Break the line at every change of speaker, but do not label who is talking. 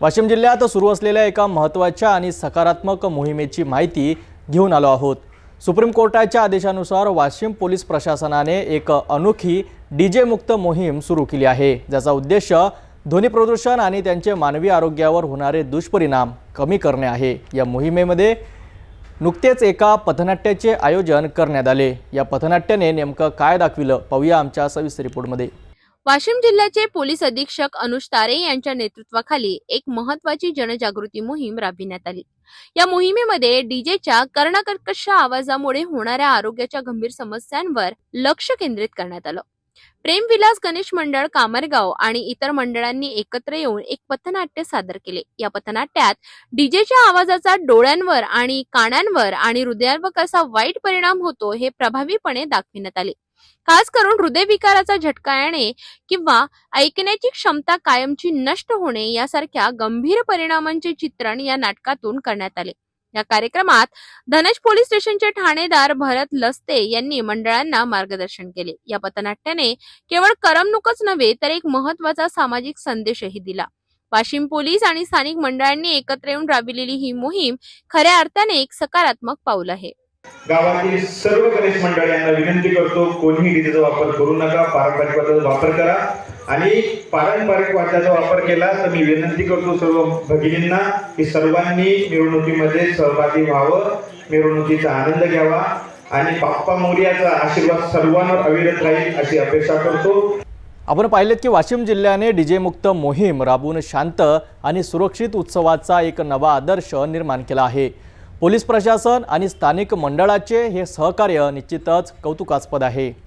वाशिम जिल्ह्यात सुरू असलेल्या एका महत्त्वाच्या आणि सकारात्मक मोहिमेची माहिती घेऊन आलो आहोत. सुप्रीम कोर्टाच्या आदेशानुसार वाशिम पोलीस प्रशासनाने एक अनोखी डीजे मुक्त मोहीम सुरू केली आहे. ज्याचा उद्देश ध्वनी प्रदूषण आणि त्यांचे मानवी आरोग्यावर होणारे दुष्परिणाम कमी करणे आहे. या मोहिमेमध्ये नुकतेच एका पथनाट्याचे आयोजन करण्यात आले. या पथनाट्याने नेमकं काय दाखविलं? पाहूया आमच्या सविस्तर रिपोर्टमध्ये.
वाशिम जिल्ह्याचे पोलीस अधीक्षक अनुज तारे यांच्या नेतृत्वाखाली एक महत्वाची जनजागृती मोहीम राबविण्यात आली. या मोहिमेमध्ये डीजेच्या कर्णकर्कश आवाजामुळे होणाऱ्या आरोग्याच्या गंभीर समस्यांवर लक्ष केंद्रित करण्यात आलं. प्रेमविलास गणेश मंडळ कामरगाव आणि इतर मंडळांनी एकत्र येऊन एक पथनाट्य सादर केले. या पथनाट्यात डीजेच्या आवाजाचा डोळ्यांवर आणि कानांवर आणि हृदयावर कसा वाईट परिणाम होतो हे प्रभावीपणे दाखविण्यात आले. खास करून हृदयविकाराचा झटका येणे किंवा ऐकण्याची क्षमता कायमची नष्ट होणे यासारख्या गंभीर परिणामांचे चित्रण या नाटकातून करण्यात आले. या कार्यक्रमात धनेश पोलीस स्टेशनचे ठाणेदार भरत लस्ते यांनी मंडळांना मार्गदर्शन केले. या पथनाट्याने केवळ करमणूकच नव्हे तर एक महत्त्वाचा सामाजिक संदेशही दिला. वाशिम पोलीस आणि स्थानिक मंडळांनी एकत्र येऊन राबविलेली ही मोहीम खऱ्या अर्थाने एक सकारात्मक पाऊल आहे.
गावातील सर्व गणेश मंडळ यांना विनंती करतो कोणीही डीजेचा वापर करू नका पारंपरिक वापर करा. आणि पारंपरिक वाद्याचा वापर केला तर मी विनंती करतो सर्व भगिनींना की सर्वांनी मिरवणुकीमध्ये सहभागी व्हावं मिरवणुकीचा आनंद घ्यावा आणि बाप्पा मोर्याचा आशीर्वाद सर्वांवर अविरत राहील अशी अपेक्षा करतो.
आपण पाहिलेत की वाशिम जिल्ह्याने डीजे मुक्त मोहीम राबवून शांत आणि सुरक्षित उत्सवाचा एक नवा आदर्श निर्माण केला आहे. पोलीस प्रशासन आणि स्थानिक मंडळाचे हे सहकार्य निश्चितच कौतुकास्पद आहे.